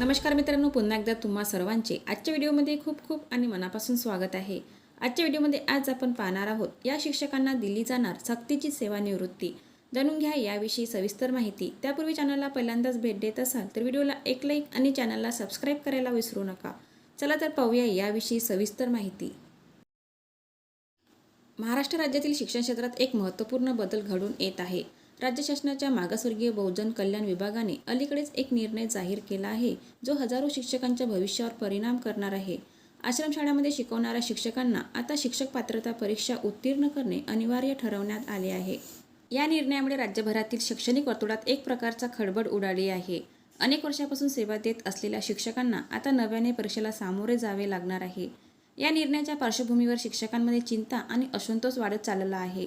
नमस्कार मित्रांनो पुन्हा एकदा तुम्हा सर्वांचे आजच्या व्हिडिओमध्ये खूप खूप आणि मनापासून स्वागत आहे. आजच्या व्हिडिओमध्ये आज आपण पाहणार आहोत या शिक्षकांना दिली जाणार सक्तीची सेवानिवृत्ती जाणून घ्या याविषयी सविस्तर माहिती. त्यापूर्वी चॅनलला पहिल्यांदाच भेट देत असाल तर व्हिडिओला एक लाईक आणि चॅनलला सबस्क्राईब करायला विसरू नका. चला तर पाहूया याविषयी सविस्तर माहिती. महाराष्ट्र राज्यातील शिक्षण क्षेत्रात एक महत्त्वपूर्ण बदल घडून येत आहे. राज्य शासनाच्या मागासवर्गीय बहुजन कल्याण विभागाने अलीकडेच एक निर्णय जाहीर केला आहे जो हजारो शिक्षकांच्या भविष्यावर परिणाम करणार आहे. आश्रमशाळामध्ये शिकवणाऱ्या शिक्षकांना आता शिक्षक पात्रता परीक्षा उत्तीर्ण करणे अनिवार्य ठरवण्यात आले आहे. या निर्णयामुळे राज्यभरातील शैक्षणिक वर्तुळात एक प्रकारचा खडबड उडाली आहे. अनेक वर्षापासून सेवा देत असलेल्या शिक्षकांना आता नव्याने परीक्षेला सामोरे जावे लागणार आहे. या निर्णयाच्या पार्श्वभूमीवर शिक्षकांमध्ये चिंता आणि असंतोष वाढत चालला आहे.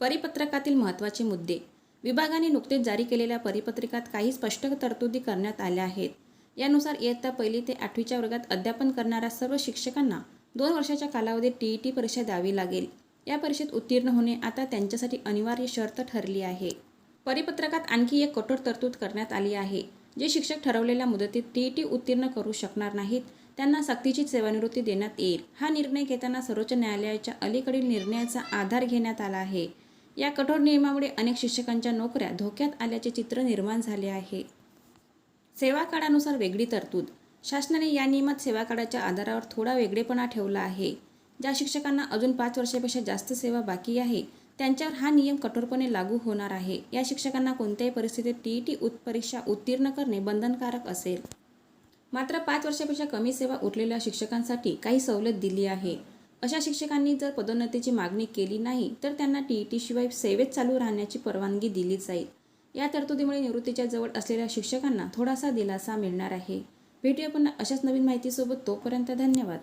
परिपत्रकातील महत्त्वाचे मुद्दे विभागाने नुकतेच जारी केलेल्या परिपत्रिकात काही स्पष्ट तरतुदी करण्यात आल्या आहेत. यानुसार इयत्ता पहिली ते आठवीच्या वर्गात अध्यापन करणाऱ्या सर्व शिक्षकांना दोन वर्षाच्या कालावधीत टी ई टी परीक्षा द्यावी लागेल. या परीक्षेत उत्तीर्ण होणे आता त्यांच्यासाठी अनिवार्य शर्त ठरली आहे. परिपत्रकात आणखी एक कठोर तरतूद करण्यात आली आहे. जे शिक्षक ठरवलेल्या मुदतीत टी टी उत्तीर्ण करू शकणार नाहीत त्यांना सक्तीची सेवानिवृत्ती देण्यात येईल. हा निर्णय घेताना सर्वोच्च न्यायालयाच्या अलीकडील निर्णयाचा आधार घेण्यात आला आहे. या कठोर नियमामुळे अनेक शिक्षकांच्या नोकऱ्या धोक्यात आल्याचे चित्र निर्माण झाले आहे. सेवा काळानुसार वेगळी तरतूद. शासनाने या नियमात सेवा काळाच्या आधारावर थोडा वेगळेपणा ठेवला आहे. ज्या शिक्षकांना अजून पाच वर्षापेक्षा जास्त सेवा बाकी आहे त्यांच्यावर हा नियम कठोरपणे लागू होणार आहे. या शिक्षकांना कोणत्याही परिस्थितीत टी ई टी उत परीक्षा उत्तीर्ण करणे बंधनकारक असेल. मात्र पाच वर्षापेक्षा कमी सेवा उरलेल्या शिक्षकांसाठी काही सवलत दिली आहे. अशा शिक्षकांनी जर पदोन्नतीची मागणी केली नाही तर त्यांना टी ई टी शिवाय सेवेत चालू राहण्याची परवानगी दिली जाईल. या तरतुदीमुळे निवृत्तीच्या जवळ असलेल्या शिक्षकांना थोडासा दिलासा मिळणार आहे. भेटूया पुन्हा अशाच नवीन माहितीसोबत तोपर्यंत धन्यवाद.